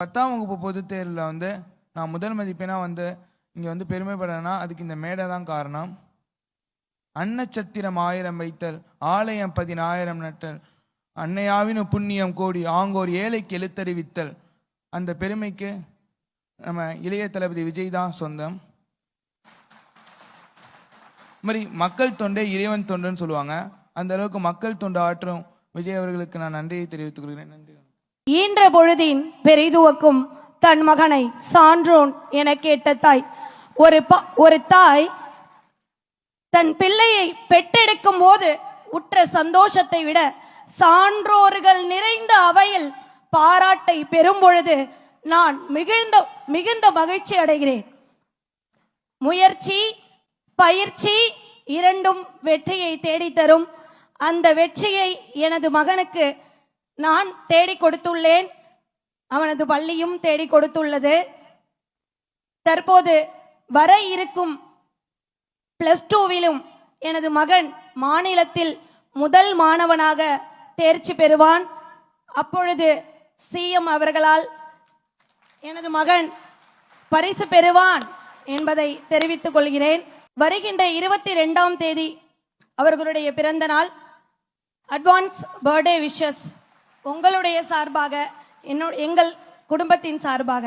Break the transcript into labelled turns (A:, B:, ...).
A: பத்தாம் வகுப்பு பொதுத் தேர்வில் வந்து நான் முதல் மதிப்பெண்ணாக வந்து இங்கே வந்து பெருமைப்படுறேன்னா அதுக்கு இந்த மேடை தான் காரணம். அன்னச்சத்திரம் ஆயிரம் வைத்தல் ஆலயம் பதினாயிரம் நட்டல் அன்னையாவின புண்ணியம் கோடி ஆங்கோர் ஏழைக்கு எழுத்தறிவித்தல் அந்த பெருமைக்கு நம்ம இளைய தளபதி விஜய் தான் சொந்தம். இது மாதிரி மக்கள் தொண்டே இறைவன் தொண்டுன்னு சொல்லுவாங்க. அந்த அளவுக்கு மக்கள் தொண்டு ஆற்றும் விஜய் அவர்களுக்கு நான் நன்றியை தெரிவித்துக் கொள்கிறேன். நன்றி.
B: ஈன்ற பொழுதின் பெரிதுவக்கும் தன் மகனை சான்றோன் என கேட்ட தாய். ஒரு ஒரு தாய் தன் பிள்ளையை பெற்றெடுக்கும் போது உற்ற சந்தோஷத்தை விட சான்றோர்கள் நிறைந்த அவையில் பாராட்டை பெறும் பொழுது நான் மிகுந்த மிகுந்த மகிழ்ச்சி அடைகிறேன். முயற்சி பயிற்சி இரண்டும் வெற்றியை தேடித்தரும். அந்த வெற்றியை எனது மகனுக்கு நான் தேடி கொடுத்துள்ளேன். அவனது பள்ளியும் தேடி கொடுத்துள்ளது. தற்போது வர இருக்கும் பிளஸ் டூவிலும் எனது மகன் மாநிலத்தில் முதல் மாணவனாக தேர்ச்சி பெறுவான். அப்பொழுது சிஎம் அவர்களால் எனது மகன் பரிசு பெறுவான் என்பதை தெரிவித்துக் கொள்கிறேன். வருகின்ற இருபத்தி ரெண்டாம் தேதி அவர்களுடைய பிறந்த நாள். அட்வான்ஸ் பர்த்டே விஷஸ் உங்களுடைய சார்பாக என்னோட எங்கள் குடும்பத்தின் சார்பாக.